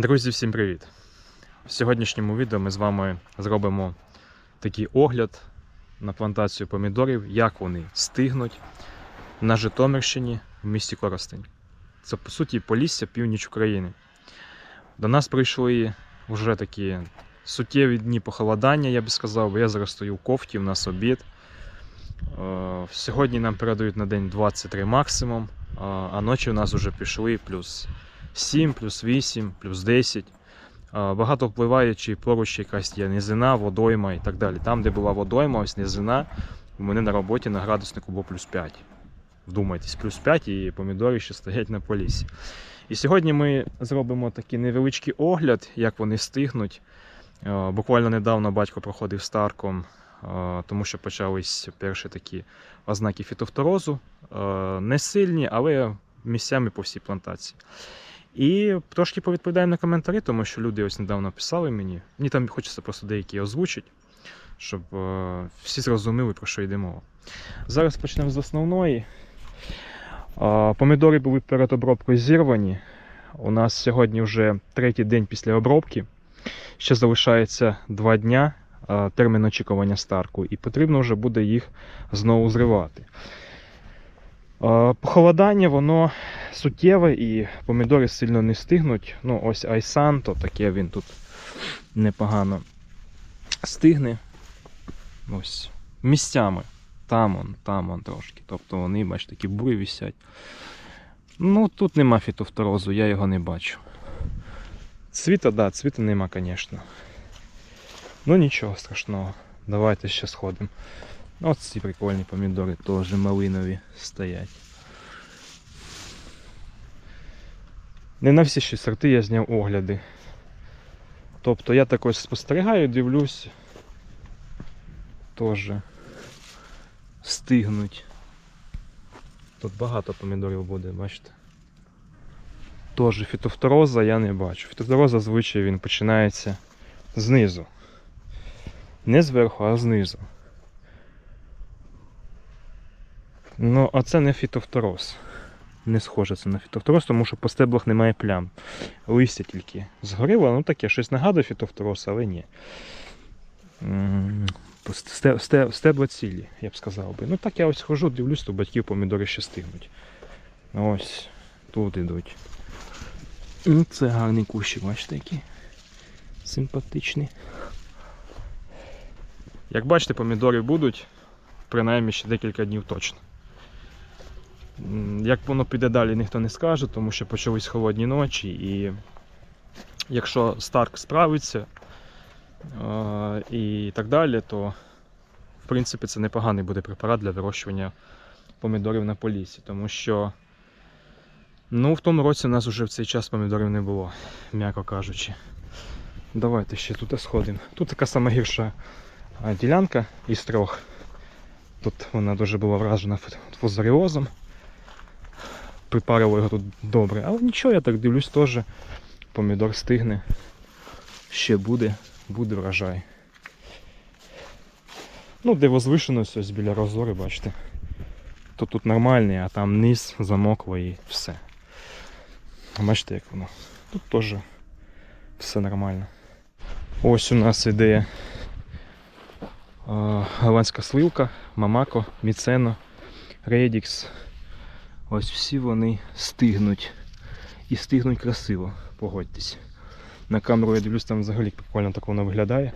Друзі, всім привіт! В сьогоднішньому відео ми з вами зробимо такий огляд на плантацію помідорів, як вони стигнуть на Житомирщині в місті Коростень. Це по суті Полісся, північ України. До нас прийшли вже такі суттєві дні похолодання, я би сказав, бо я зараз стою в кофті, у нас обід. Е, Сьогодні нам передають на день 23 максимум, а- ночі у нас вже пішли плюс 7, плюс 8, плюс 10. Багато впливає, чи поруч якась є низина, водойма і так далі. Там, де була водойма, ось низина, у мене на роботі на градуснику було плюс 5. Вдумайтесь, плюс 5 і помідори ще стоять на полісі. І сьогодні ми зробимо такий невеличкий огляд, як вони стигнуть. Буквально недавно батько проходив старком, тому що почались перші такі ознаки фітофторозу. Не сильні, але місцями по всій плантації. І трошки повідповідаємо на коментарі, тому що люди ось недавно писали мені. Мені там хочеться просто деякі озвучити, щоб е, всі зрозуміли, про що йде мова. Зараз почнемо з основної. Е, помідори були перед обробкою зірвані. У нас сьогодні вже третій день після обробки. Ще залишається два дня е, термін очікування старку, і потрібно вже буде їх знову зривати. Е, Похолодання воно суттєве і помідори сильно не стигнуть. Ну, ось Айсанто, таке він тут непогано стигне. Ось місцями. Там он, там он трошки. Тобто вони, бачите, такі бури висять. Ну, тут нема фітофторозу, я його не бачу. Цвіта, да, цвіта нема, звісно. Ну нічого страшного. Давайте ще сходимо. Ось ці прикольні помідори теж малинові стоять. Не на всі ще сорти я зняв огляди. Тобто я так ось спостерігаю, дивлюсь. Теж стигнуть. Тут багато помідорів буде, бачите. Теж фітофтороза я не бачу. Фітофтороза зазвичай він починається знизу. Не зверху, а знизу. Ну, а це не фітофтороз. Не схоже це на фітофтороз, тому що по стеблах немає плям. Листя тільки згоріло, ну таке щось нагадує фітофтороз, але ні. Стебла цілі, я б сказав би. Ну так я ось хожу, дивлюсь, то батьків помідори ще стигнуть. Ось, тут ідуть. Ну, Це гарний кущик, бачите, який симпатичний. Як бачите, помідори будуть, принаймні ще декілька днів точно. Як воно піде далі, ніхто не скаже, тому що почались холодні ночі, і якщо Старк справиться і так далі, то в принципі це непоганий буде препарат для вирощування помідорів на полісі, тому що ну, в тому році у нас вже в цей час помідорів не було, м'яко кажучи. Давайте ще тут сходимо. Тут така сама гірша ділянка із трьох. Тут вона дуже була вражена фузаріозом. Припарило його тут добре. Але нічого, я так дивлюсь теж. Помідор стигне. Ще буде, буде врожай. Ну, де возвишеність ось біля розори, бачите. То тут нормальний, а там низ замокло і все. Бачите, як воно. Тут теж все нормально. Ось у нас іде е, голландська сливка, Мамако, Міцено, Редікс. Ось всі вони стигнуть. І стигнуть красиво, погодьтесь. На камеру я дивлюсь, там взагалі прикольно так воно виглядає.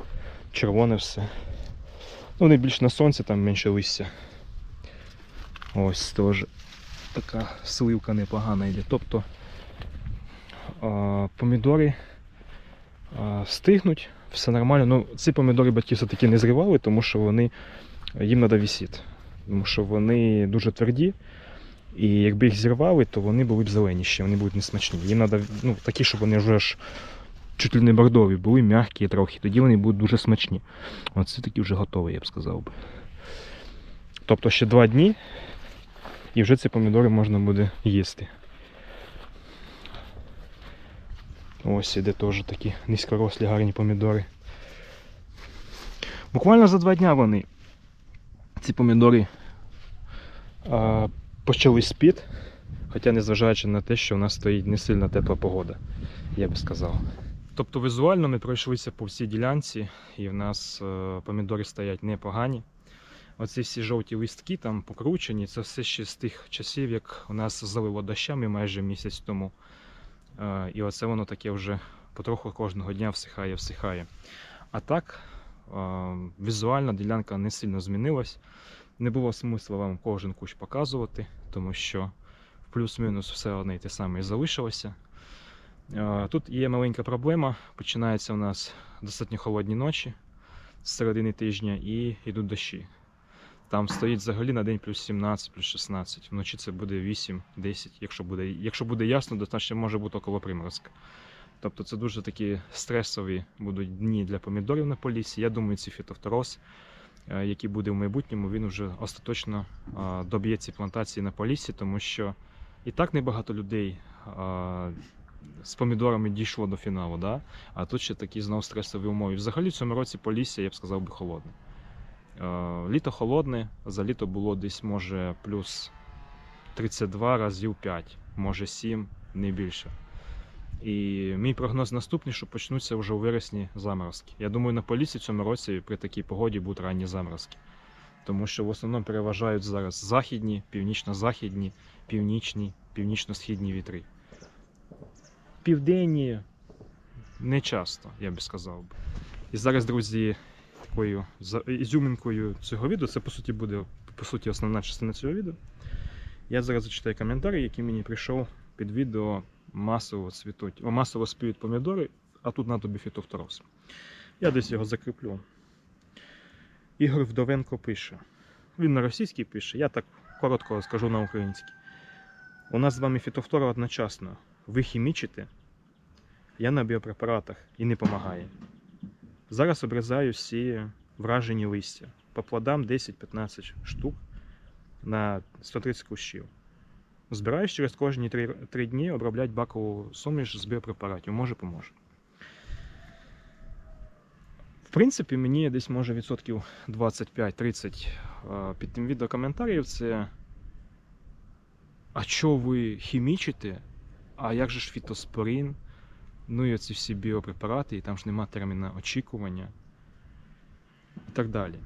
Червоне все. Ну, вони більш на сонці, там менше листя. Ось теж така сливка непогана йде. Тобто а, помідори а, стигнуть, все нормально. Ну, ці помідори батьки все-таки не зривали, тому що вони їм треба вісіти. Тому що вони дуже тверді. І якби їх зірвали, то вони були б зеленіші, вони будуть несмачні. Їм треба ну, такі, щоб вони вже ж чуть ли не бордові були, м'які трохи, тоді вони будуть дуже смачні. Оце такі вже готові, я б сказав би. Тобто ще два дні, і вже ці помідори можна буде їсти. Ось іде теж такі низькорослі гарні помідори. Буквально за два дня вони, ці помідори, почали спід, хоча незважаючи на те, що у нас стоїть не сильно тепла погода. я би сказав. Тобто візуально ми пройшлися по всій ділянці, і в нас е, помідори стоять непогані. Оці всі жовті листки там покручені, це все ще з тих часів, як у нас залило дощами майже місяць тому. Е, І оце воно таке вже потроху кожного дня всихає, всихає. А так, е, візуально ділянка не сильно змінилась. Не було смисла вам кожен кущ показувати, тому що плюс-мінус все одне і те саме і залишилося. Е, Тут є маленька проблема. Починаються у нас достатньо холодні ночі з середини тижня і йдуть дощі. Там стоїть взагалі на день плюс 17, плюс 16. Вночі це буде 8-10. Якщо буде, якщо буде ясно, достатньо може бути около приморозка. Тобто це дуже такі стресові будуть дні для помідорів на полісі. Я думаю, ці фітофтороз, який буде в майбутньому, він вже остаточно е, доб'є ці плантації на полісі, тому що і так небагато людей е, з помідорами дійшло до фіналу, да? а тут ще такі знову стресові умови. Взагалі в цьому році полісся, я б сказав би, холодне. Е, Літо холодне, за літо було десь може плюс 32 разів 5, може 7, не більше. І мій прогноз наступний, що почнуться вже у вересні заморозки. Я думаю, на полісі в цьому році при такій погоді будуть ранні заморозки. Тому що в основному переважають зараз західні, північно-західні, північні, північно-східні вітри. Південні не часто, я би сказав. І зараз, друзі, такою ізюминкою цього відео, це по суті буде по суті основна частина цього відео. Я зараз зачитаю коментарі, який мені прийшов під відео масово цвітуть, масово спіють помідори, а тут на тобі фітофтороз. Я десь його закріплю. Ігор Вдовенко пише. Він на російській пише, я так коротко скажу на українській. У нас з вами фітофтора одночасно. Ви хімічите, я на біопрепаратах і не допомагає. Зараз обрізаю всі вражені листя. По плодам 10-15 штук на 130 кущів. Збираюсь через кожні 3, 3 дні обробляти бакову суміш з біопрепаратів. Може, поможе. В принципі, мені десь може відсотків 25-30 е, під тим відео коментарів це. А що ви хімічите? А як же ж фітоспорин? Ну і оці всі біопрепарати, і там ж нема терміна очікування і так далі.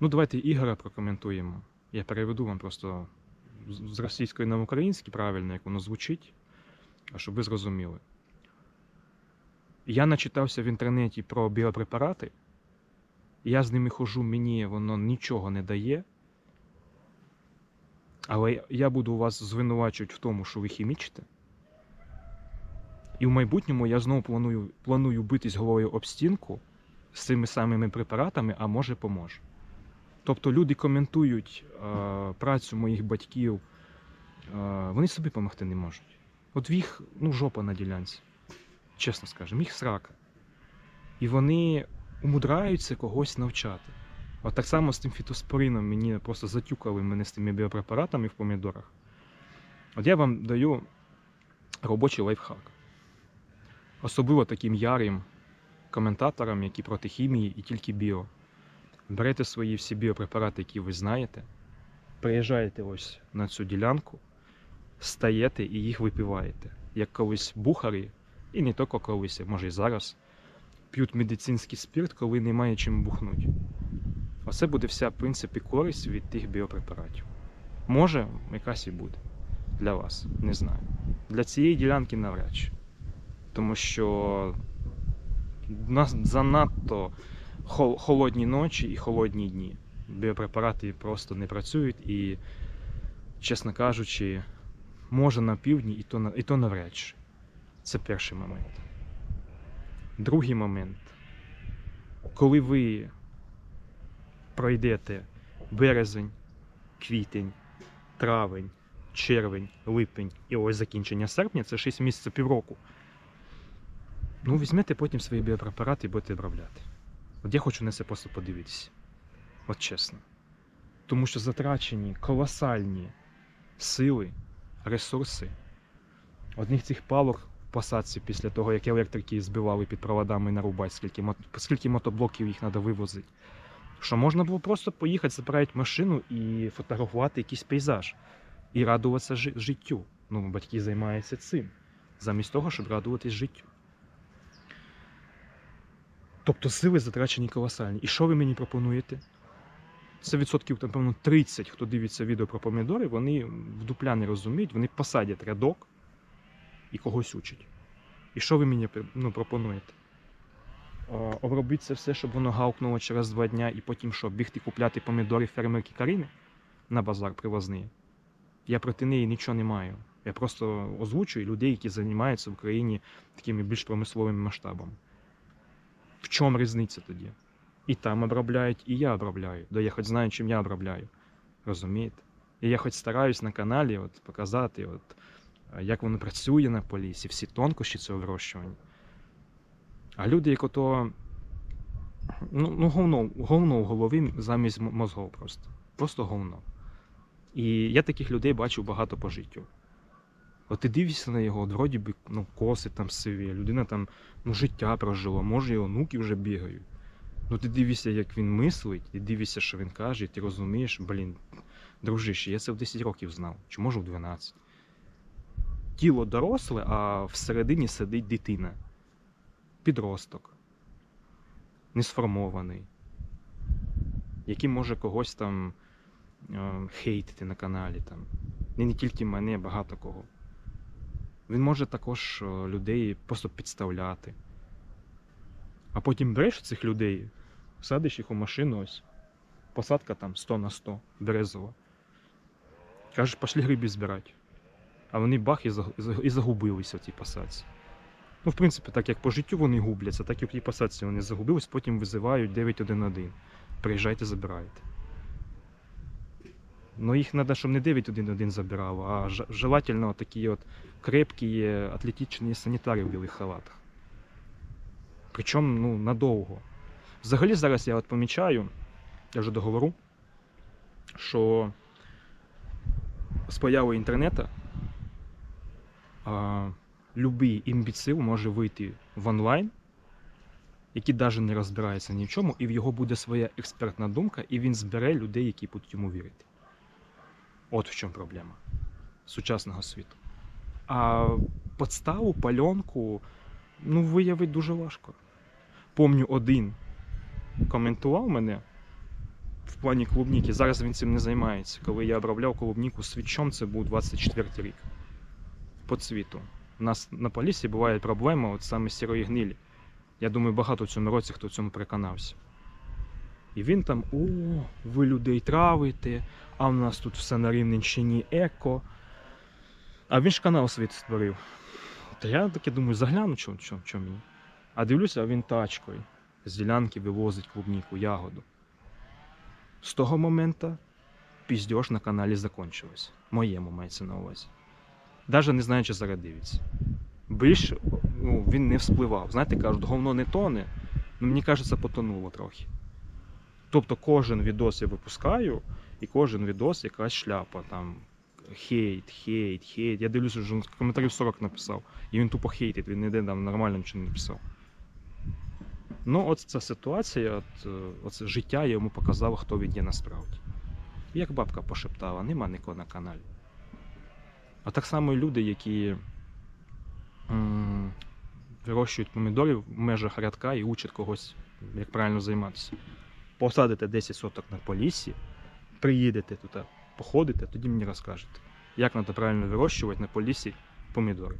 Ну, давайте Ігора прокоментуємо. Я переведу вам просто з російської на український правильно, як воно звучить, а щоб ви зрозуміли. Я начитався в інтернеті про біопрепарати, я з ними хожу, мені воно нічого не дає. Але я буду вас звинувачувати в тому, що ви хімічите. І в майбутньому я знову планую, планую битись головою об стінку з цими самими препаратами, а може поможе. Тобто люди коментують е, працю моїх батьків, е, вони собі допомогти не можуть. От в їх ну, жопа на ділянці, чесно скажемо, їх срака. І вони умудраються когось навчати. От так само з тим фітоспорином мені просто затюкали мене з тими біопрепаратами в помідорах. От я вам даю робочий лайфхак. Особливо таким ярим коментаторам, які проти хімії і тільки біо. Берете свої всі біопрепарати, які ви знаєте, приїжджаєте ось на цю ділянку, стаєте і їх випиваєте. Як колись бухарі, і не тільки колись, може і зараз, п'ють медицинський спирт, коли немає чим бухнути. Оце буде вся, в принципі, користь від тих біопрепаратів. Може, якась і буде для вас, не знаю. Для цієї ділянки навряд чи. Тому що нас занадто холодні ночі і холодні дні. Біопрепарати просто не працюють і, чесно кажучи, може на півдні і то, і то навряд чи. Це перший момент. Другий момент. Коли ви пройдете березень, квітень, травень, червень, липень і ось закінчення серпня це 6 місяців півроку. Ну, візьмете потім свої біопрепарати і будете обробляти. От я хочу на це просто подивитися. От чесно. Тому що затрачені колосальні сили, ресурси. Одних цих палок в посадці після того, як електрики збивали під проводами нарубати, скільки, мот... скільки мотоблоків їх треба вивозити. Що можна було просто поїхати, заправити машину і фотографувати якийсь пейзаж. І радуватися жи- життю. Ну, батьки займаються цим. замість того, щоб радуватись життю. Тобто сили затрачені колосальні. І що ви мені пропонуєте? Це відсотків, напевно, 30, хто дивиться відео про помідори, вони в дупля не розуміють, вони посадять рядок і когось учать. І що ви мені ну, пропонуєте? О, обробити це все, щоб воно гавкнуло через два дня, і потім що, бігти купляти помідори фермерки Карини на базар привозний. Я проти неї нічого не маю. Я просто озвучую людей, які займаються в Україні такими більш промисловими масштабами. В чому різниця тоді? І там обробляють, і я обробляю. Да я хоч знаю, чим я обробляю. Розумієте? І я хоч стараюсь на каналі от, показати, от, як воно працює на полісі, всі тонкощі цього вирощування. А люди, як ото. Ну, ну говно, говно в голові замість мозгов просто. Просто говно. І я таких людей бачив багато по життю. От ти дивишся на його, от вроді би ну, коси там сиві, людина там ну, життя прожила, може, і онуки вже бігають. Ну ти дивишся, як він мислить, ти дивишся, що він каже, і ти розумієш, блін, дружище, я це в 10 років знав, чи може в 12. Тіло доросле, а всередині сидить дитина. Підросток. Несформований. Який може когось там е, хейтити на каналі. Там. І не тільки мене, а багато кого. Він може також е, людей просто підставляти. А потім береш цих людей, садиш їх у машину ось. Посадка там 100 на 100, березова. Кажеш, пошли гриби збирати. А вони бах і заг- заг- і загубилися в тій посадці. Ну, в принципі, так як по життю вони губляться, так і в тій посадці вони загубились, потім визивають 911. Приїжджайте, забирайте. Ну, їх треба, щоб не 911 забирав, а желательно такі от крепкі, атлетичні санітари в білих халатах. Причому ну, надовго. Взагалі зараз я от помічаю, я вже договору, що з появою інтернету любий імбіцил може вийти в онлайн, який навіть не розбирається ні в чому, і в його буде своя експертна думка, і він збере людей, які будуть йому вірити. От в чому проблема сучасного світу. А подставу, пальонку, ну, виявити дуже важко. Помню, один коментував мене в плані клубніки. Зараз він цим не займається. Коли я обробляв клубніку свічом, це був 24 рік по цвіту. У нас на полісі буває проблема от саме сірої гнилі. Я думаю, багато в цьому році хто в цьому переконався. І він там: о, ви людей травите, а в нас тут все на Рівненщині еко. А він ж канал свій створив. Та я таки думаю, загляну, що, що, що мені. А дивлюся, а він тачкою з ділянки вивозить клубніку, ягоду. З того моменту піздьош на каналі закончилось. Моєму мається на увазі. Даже не знаю, чи зараз. Більше ну, він не вспливав. Знаєте, кажуть, говно не тоне, ну мені кажеться, потонуло трохи. Тобто кожен відос я випускаю, і кожен відос якась шляпа. Там хейт, хейт, хейт. Я дивлюся, що він коментарів 40 написав. І він тупо хейтить, він ніде там нормально нічого не написав. Ну, от ця ситуація, от, оце життя йому показало, хто він є насправді. Як бабка пошептала, нема нікого на каналі. А так само і люди, які вирощують помідорів в межах рядка і учать когось, як правильно займатися. Посадите 10 соток на полісі, приїдете туди, походите, тоді мені розкажете, як треба правильно вирощувати на полісі помідори.